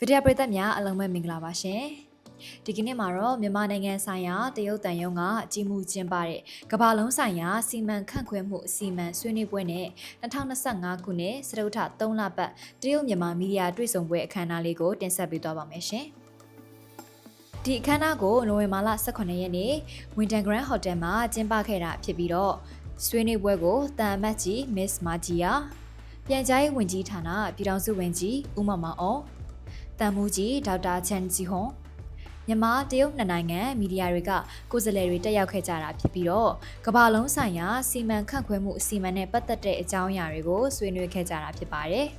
ဗီဒီယိုပရိသတ်များအလုံးမဲ့မင်္ဂလာပါရှင်ဒီကနေ့မှာတော့မြန်မာနိုင်ငံဆိုင်ရာတရုတ်တန်ယုံကအကြီးမှုကျင်းပတဲ့ကမ္ဘာလုံးဆိုင်ရာစီမံခန့်ခွဲမှုအစီအမံဆွေးနွေးပွဲနဲ့2025ခုနှစ်စတုထ3လပတ်တရုတ်မြန်မာမီဒီယာတွေ့ဆုံပွဲအခမ်းအနားလေးကိုတင်ဆက်ပေးသွားပါမယ်ရှင်ဒီအခမ်းအနားကိုနိုဝင်ဘာလ18ရက်နေ့ဝင်းတန်ဂရန်ဟိုတယ်မှာကျင်းပခဲ့တာဖြစ်ပြီးတော့ဆွေးနွေးပွဲကိုတန်အမတ်ကြီး Miss Magia ပြန်ကြားရေးဝန်ကြီးဌာနပြည်ထောင်စုဝန်ကြီးဦးမမောင်အောင် တန်မူကြီးဒေါက်တာချန်ဂျီဟွန်မြန်မာတရုတ်နှစ်နိုင်ငံမီဒီယာတွေကကိုယ်စားလှယ်တွေတက်ရောက်ခဲ့ကြတာဖြစ်ပြီးတော့ကမ္ဘာလုံးဆိုင်ရာစီမံခန့်ခွဲမှုအစီအမံနဲ့ပတ်သက်တဲ့အကြောင်းအရာတွေကိုဆွေးနွေးခဲ့ကြတာဖြစ်ပါတယ်။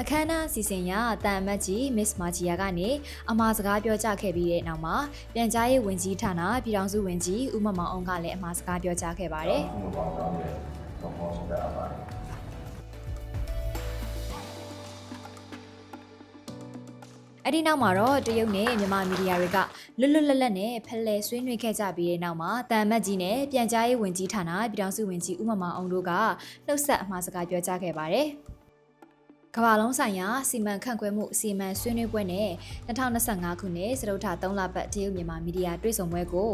အခမ်းအနားအစီအစဉ်ရတန်အမတ်ကြီး Miss Magia ကနေအမှားစကားပြောကြားခဲ့ပြီးတဲ့နောက်မှာပြန်ကြားရေးဝန်ကြီးဌာနပြည်ထောင်စုဝန်ကြီးဦးမမောင်အောင်ကလည်းအမှားစကားပြောကြားခဲ့ပါတယ်။ဘုံပေါင်းတော့လည်းတော့ဟောစတာပါတယ်အဲ့ဒီနောက်မှာတော့တရုတ်နဲ့မြန်မာမီဒီယာတွေကလွတ်လွတ်လပ်လပ်နဲ့ဖက်လဲဆွေးနွေးခဲ့ကြပြီးတဲ့နောက်မှာတန်မတ်ကြီးနဲ့ပြန်ကြားရေးဝန်ကြီးဌာနပြည်ထောင်စုဝန်ကြီးဦးမမောင်အောင်တို့ကနှုတ်ဆက်အမှားစကားပြောကြားခဲ့ပါတယ်။ ကမ္ဘာလုံးဆိုင်ရာစီမံခန့်ခွဲမှုအစီအမံဆွေးနွေးပွဲနဲ့2025ခုနှစ်စတုထ3လပတ်တရုတ်မြန်မာမီဒီယာတွေ့ဆုံပွဲကို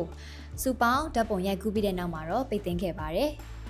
စူပေါင်းဓာတ်ပုံရိုက်ကူးပြီးတဲ့နောက်မှာတော့ပိတ်သိမ်းခဲ့ပါတယ်။